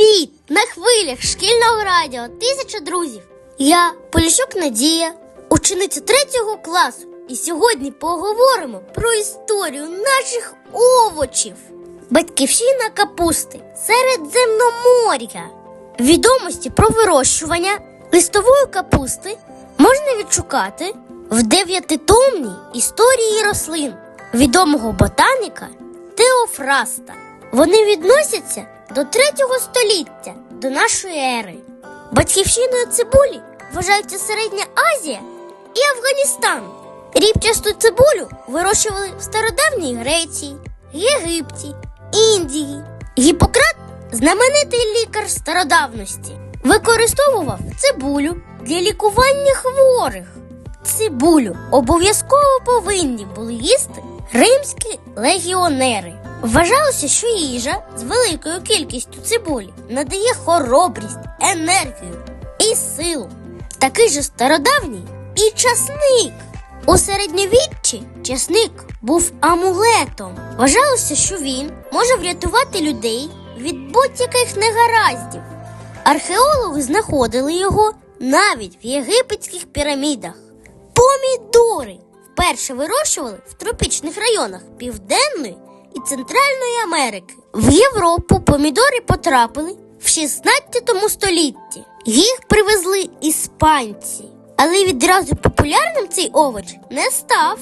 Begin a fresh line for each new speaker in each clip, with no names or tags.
Привіт! На хвилях шкільного радіо Тисяча друзів. Я Поліщук Надія, учениця третього класу. І сьогодні поговоримо про історію наших овочів. Батьківщина капусти Середземномор'я. Відомості про вирощування листової капусти можна відшукати в дев'ятитомній історії рослин відомого ботаніка Теофраста. Вони відносяться до третього століття до нашої ери. Батьківщиною цибулі вважаються Середня Азія і Афганістан. Рібчасту цибулю вирощували в стародавній Греції, Єгипті, Індії. Гіппократ, знаменитий лікар стародавності, використовував цибулю для лікування хворих. Цибулю обов'язково повинні були їсти римські легіонери. Вважалося, що їжа з великою кількістю цибулі надає хоробрість, енергію і силу. Такий же стародавній і часник. У середньовіччі часник був амулетом. Вважалося, що він може врятувати людей від будь-яких негараздів. Археологи знаходили його навіть в єгипетських пірамідах. Помідори вперше вирощували в тропічних районах Південної і Центральної Америки. В Європу помідори потрапили в 16 столітті. Їх привезли іспанці. Але відразу популярним цей овоч не став.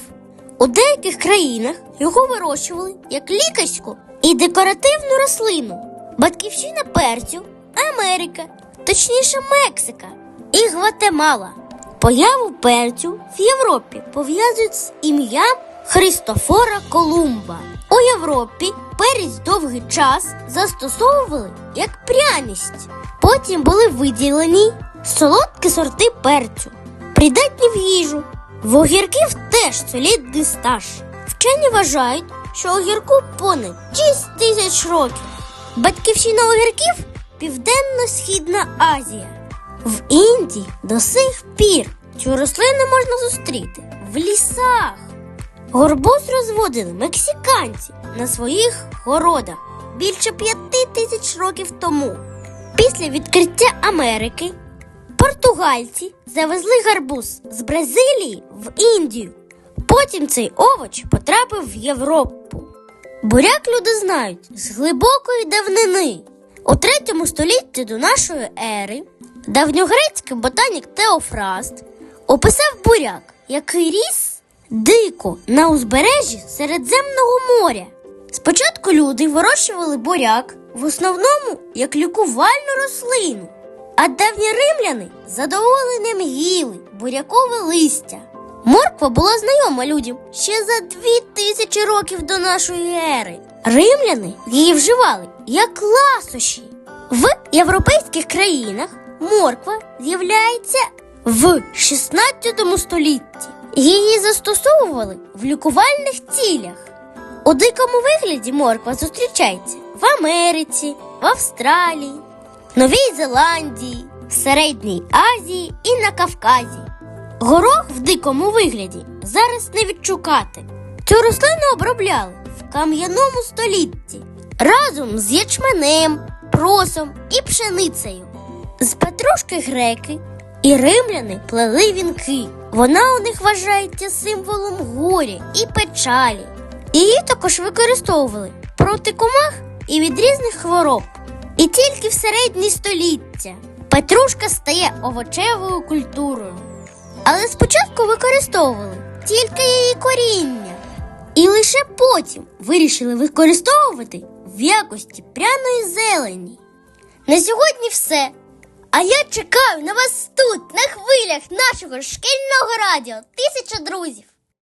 У деяких країнах його вирощували як лікарську і декоративну рослину. Батьківщина перцю Америка, точніше Мексика і Гватемала. Появу перцю в Європі пов'язують з ім'ям Христофора Колумба. У Європі перець довгий час застосовували як пряність. Потім були виділені солодкі сорти перцю, придатні в їжу. В огірків теж солідний стаж. Вчені вважають, що огірку понад 6 тисяч років. Батьківщина огірків Південно-Східна Азія. В Індії до сих пір цю рослину можна зустріти в лісах. Горбуз розводили мексиканці на своїх городах більше п'яти тисяч років тому. Після відкриття Америки португальці завезли гарбуз з Бразилії в Індію. Потім цей овоч потрапив в Європу. Буряк люди знають з глибокої давнини. У третьому столітті до нашої ери давньогрецький ботанік Теофраст описав буряк, який ріс дико на узбережжі Середземного моря. Спочатку люди вирощували буряк в основному як лікувальну рослину, а давні римляни задоволенням їли бурякове листя. Морква була знайома людям ще за дві тисячі років до нашої ери. Римляни її вживали як ласощі. В європейських країнах морква з'являється в 16 столітті. Її застосовували в лікувальних цілях. У дикому вигляді морква зустрічається в Америці, в Австралії, Новій Зеландії, Середній Азії і на Кавказі. Горох в дикому вигляді зараз не відшукати. Цю рослину обробляли в кам'яному столітті разом з ячменем, просом і пшеницею. З петрушки греки і римляни плели вінки. Вона у них вважається символом горя і печалі. Її також використовували проти комах і від різних хвороб. І тільки в середні століття петрушка стає овочевою культурою. Але спочатку використовували тільки її коріння, і лише потім вирішили використовувати в якості пряної зелені. На сьогодні все. А я чекаю на вас тут, на хвилях нашого шкільного радіо. Тисяча друзів.